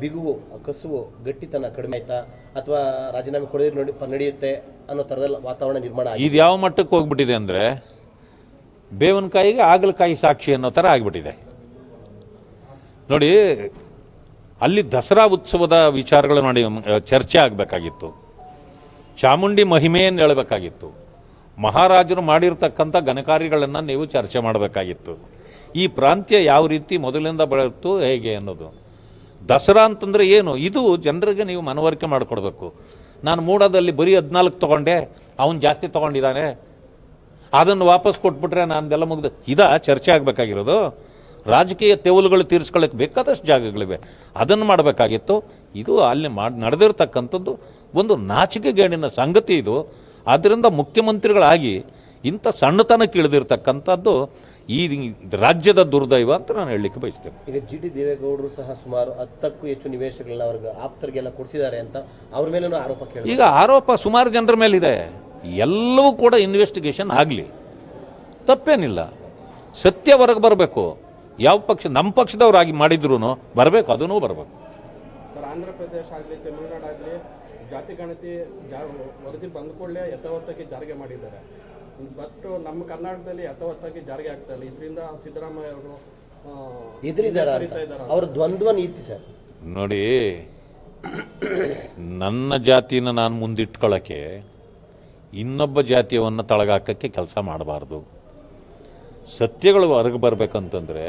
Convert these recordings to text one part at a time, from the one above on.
ಬಿಗುವು, ಕಸುವು, ಗಟ್ಟಿತನ ಕಡಿಮೆ ಆಯ್ತಾ? ಅಥವಾ ರಾಜೀನಾಮೆ ಕೊಡೋದು ನೋಡಿ, ನಡೆಯುತ್ತೆ ಅನ್ನೋ ಥರದಲ್ಲಿ ವಾತಾವರಣ ನಿರ್ಮಾಣ ಇದು ಯಾವ ಮಟ್ಟಕ್ಕೆ ಹೋಗ್ಬಿಟ್ಟಿದೆ ಅಂದರೆ ಬೇವನಕಾಯಿಗೆ ಆಗಲಕಾಯಿ ಸಾಕ್ಷಿ ಅನ್ನೋ ಥರ ಆಗಿಬಿಟ್ಟಿದೆ. ನೋಡಿ, ಅಲ್ಲಿ ದಸರಾ ಉತ್ಸವದ ವಿಚಾರಗಳು ನೋಡಿ, ಚರ್ಚೆ ಆಗಬೇಕಾಗಿತ್ತು. ಚಾಮುಂಡಿ ಮಹಿಮೆಯನ್ನು ಹೇಳಬೇಕಾಗಿತ್ತು. ಮಹಾರಾಜರು ಮಾಡಿರ್ತಕ್ಕಂಥ ಘನಕಾರ್ಯಗಳನ್ನು ನೀವು ಚರ್ಚೆ ಮಾಡಬೇಕಾಗಿತ್ತು. ಈ ಪ್ರಾಂತ್ಯ ಯಾವ ರೀತಿ ಮೊದಲಿಂದ ಬೆಳೆಯಿತು ಹೇಗೆ ಅನ್ನೋದು. ದಸರಾ ಅಂತಂದರೆ ಏನು? ಇದು ಜನರಿಗೆ ನೀವು ಮನವರಿಕೆ ಮಾಡಿಕೊಡ್ಬೇಕು. ನಾನು ಮೂಡದಲ್ಲಿ ಬರೀ ಹದಿನಾಲ್ಕು ತೊಗೊಂಡೆ, ಅವನು ಜಾಸ್ತಿ ತೊಗೊಂಡಿದ್ದಾನೆ ಅದನ್ನು ವಾಪಸ್ ಕೊಟ್ಬಿಟ್ರೆ ನಾನೆಲ್ಲ ಮುಗಿದು ಇದ ಚರ್ಚೆ ಆಗಬೇಕಾಗಿರೋದು? ರಾಜಕೀಯ ತೆವಲುಗಳು ತೀರಿಸ್ಕೊಳ್ಳಕ್ಕೆ ಬೇಕಾದಷ್ಟು ಜಾಗಗಳಿವೆ. ಅದನ್ನು ಮಾಡಬೇಕಾಗಿತ್ತು. ಇದು ಅಲ್ಲಿ ಮಾಡಿ ನಡೆದಿರ್ತಕ್ಕಂಥದ್ದು ಒಂದು ನಾಚಿಕೆಗೇಡಿನ ಸಂಗತಿ ಇದು. ಆದ್ದರಿಂದ ಮುಖ್ಯಮಂತ್ರಿಗಳಾಗಿ ಇಂಥ ಸಣ್ಣತನಕ್ಕೆ ಇಳಿದಿರ್ತಕ್ಕಂಥದ್ದು ಈ ರಾಜ್ಯದ ದುರ್ದೈವ ಅಂತ ನಾನು ಹೇಳಲಿಕ್ಕೆ ಬಯಸ್ತೇನೆ. ಈಗ ಜಿ ಡಿ ದೇವೇಗೌಡರು ಸಹ ಸುಮಾರು ಹತ್ತಕ್ಕೂ ಹೆಚ್ಚು ನಿವೇಶಗಳನ್ನ ಅವ್ರಿಗೆ ಆಪ್ತರಿಗೆಲ್ಲ ಕೊಡಿಸಿದ್ದಾರೆ ಅಂತ ಅವ್ರ ಮೇಲೂ ಆರೋಪ ಕೇಳಿ ಈಗ ಆರೋಪ ಸುಮಾರು ಜನರ ಮೇಲಿದೆ. ಎಲ್ಲವೂ ಕೂಡ ಇನ್ವೆಸ್ಟಿಗೇಷನ್ ಆಗಲಿ. ತಪ್ಪೇನಿಲ್ಲ. ಸತ್ಯ ಹೊರಗೆ ಬರಬೇಕು. ಯಾವ ಪಕ್ಷ ನಮ್ಮ ಪಕ್ಷದವರಾಗಿ ಮಾಡಿದ್ರು ಬರಬೇಕು ಅದನ್ನೂ ಬರಬೇಕು. ಸರ್ ಆಂಧ್ರ ಪ್ರದೇಶ ಆಗಲಿ ತಮಿಳುನಾಡಾಗಲಿ ಜಾತಿ ಗಣತಿ ವರದಿ ಬಂದ ಕೂಡಲೇ ಯಥಾವತ್ತಾಗಿ ಜಾರಿಗೆ ಮಾಡಿದ್ದಾರೆ. ಬಟ್ ನಮ್ಮ ಕರ್ನಾಟಕದಲ್ಲಿ ಯಥಾವತ್ತಾಗಿ ಜಾರಿಗೆ ಆಗ್ತಾ ಇಲ್ಲ. ಇದರಿಂದ ಸಿದ್ದರಾಮಯ್ಯ ಅವರು ದ್ವಂದ್ವ ನೀತಿ ಸರ್. ನೋಡಿ ನನ್ನ ಜಾತಿನ ನಾನು ಮುಂದಿಟ್ಕೊಳ್ಳೋಕ್ಕೆ ಇನ್ನೊಬ್ಬ ಜಾತಿಯವನ್ನು ತಳಗಾಕಕ್ಕೆ ಕೆಲಸ ಮಾಡಬಾರ್ದು. ಸತ್ಯಗಳು ಹೊರಗೆ ಬರಬೇಕಂತಂದರೆ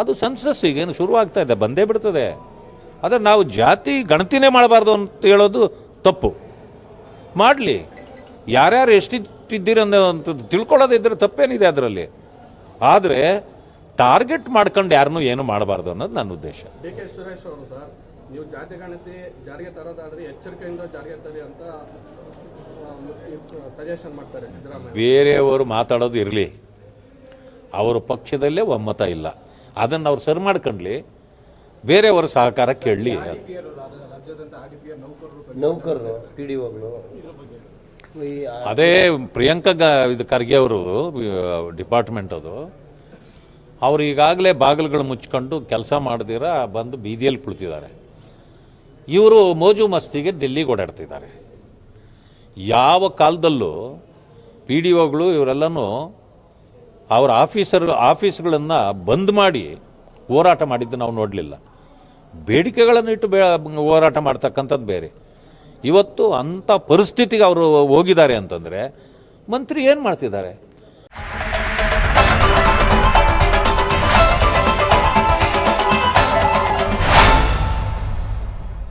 ಅದು ಸೆನ್ಸಸ್ ಈಗೇನು ಶುರುವಾಗ್ತಾ ಇದೆ ಬಂದೇ ಬಿಡ್ತದೆ. ಆದರೆ ನಾವು ಜಾತಿ ಗಣತಿನೇ ಮಾಡಬಾರ್ದು ಅಂತ ಹೇಳೋದು ತಪ್ಪು. ಮಾಡಲಿ. ಯಾರ್ಯಾರು ಎಷ್ಟಿದ್ದೀರಿ ಅನ್ನೋವಂಥದ್ದು ತಿಳ್ಕೊಳ್ಳೋದಿದ್ರೆ ತಪ್ಪೇನಿದೆ ಅದರಲ್ಲಿ. ಆದರೆ ಟಾರ್ಗೆಟ್ ಮಾಡ್ಕೊಂಡು ಯಾರನ್ನೂ ಏನು ಮಾಡಬಾರ್ದು ಅನ್ನೋದು ನನ್ನ ಉದ್ದೇಶ. ಡಿ ಕೆ ಸುರೇಶ್ ಅವರು ಸರ್ ನೀವು ಜಾತಿ ಗಣತಿ ಜಾರಿಗೆ ತರೋದಾದ್ರೆ ಎಚ್ಚರಿಕೆಯಿಂದ ಜಾರಿಗೆ ತರಿ ಅಂತ ಸಜೆಷನ್ ಮಾಡ್ತಾರೆ ಸಿದ್ದರಾಮಯ್ಯ. ಬೇರೆಯವರು ಮಾತಾಡೋದು ಇರಲಿ. ಅವರ ಪಕ್ಷದಲ್ಲೇ ಒಮ್ಮತ ಇಲ್ಲ. ಅದನ್ನು ಅವ್ರು ಸರಿ ಮಾಡ್ಕೊಂಡ್ಲಿ. ಬೇರೆಯವರ ಸಹಕಾರ ಕೇಳಲಿ. ನೌಕರರು ಪಿಡಿಒಗಳು ಅದೇ ಪ್ರಿಯಾಂಕಾ ಇದು ಖರ್ಗೆ ಅವರು ಡಿಪಾರ್ಟ್ಮೆಂಟ್ ಅದು. ಅವ್ರು ಈಗಾಗಲೇ ಬಾಗಿಲುಗಳು ಮುಚ್ಕೊಂಡು ಕೆಲಸ ಮಾಡ್ದಿರ, ಬಂದು ಬೀದಿಯಲ್ಲಿ ಕುಳಿತಿದ್ದಾರೆ. ಇವರು ಮೋಜು ಮಸ್ತಿಗೆ ಡೆಲ್ಲಿಗೆ ಓಡಾಡ್ತಿದ್ದಾರೆ. ಯಾವ ಕಾಲದಲ್ಲೂ ಪಿ ಡಿ ಒಗಳು ಇವರೆಲ್ಲನೂ ಅವರ ಆಫೀಸರ್, ಆಫೀಸ್ಗಳನ್ನು ಬಂದ್ ಮಾಡಿ ಹೋರಾಟ ಮಾಡಿದ್ದು ನಾವು ನೋಡಲಿಲ್ಲ. ಬೇಡಿಕೆಗಳನ್ನು ಇಟ್ಟು ಬೇ, ಹೋರಾಟ ಮಾಡ್ತಕ್ಕಂಥದ್ದು ಬೇರೆ. ಇವತ್ತು ಅಂಥ ಪರಿಸ್ಥಿತಿಗೆ ಅವರು ಹೋಗಿದ್ದಾರೆ ಅಂತಂದರೆ ಮಂತ್ರಿ ಏನು ಮಾಡ್ತಿದ್ದಾರೆ?